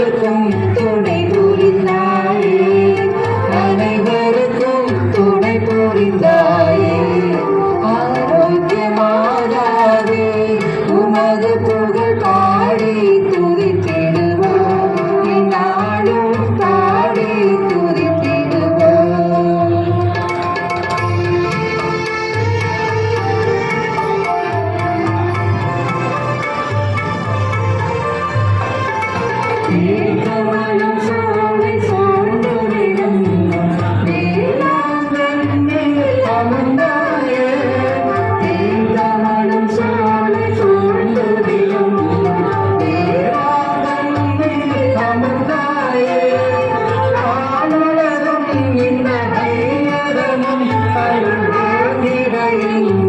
அனைவருக்கும் துணை புரிந்தாயே. அனைவருக்கும் துணை புரிந்தாயே. ஆரோக்கியமாகாதே. உமது Hallelujah.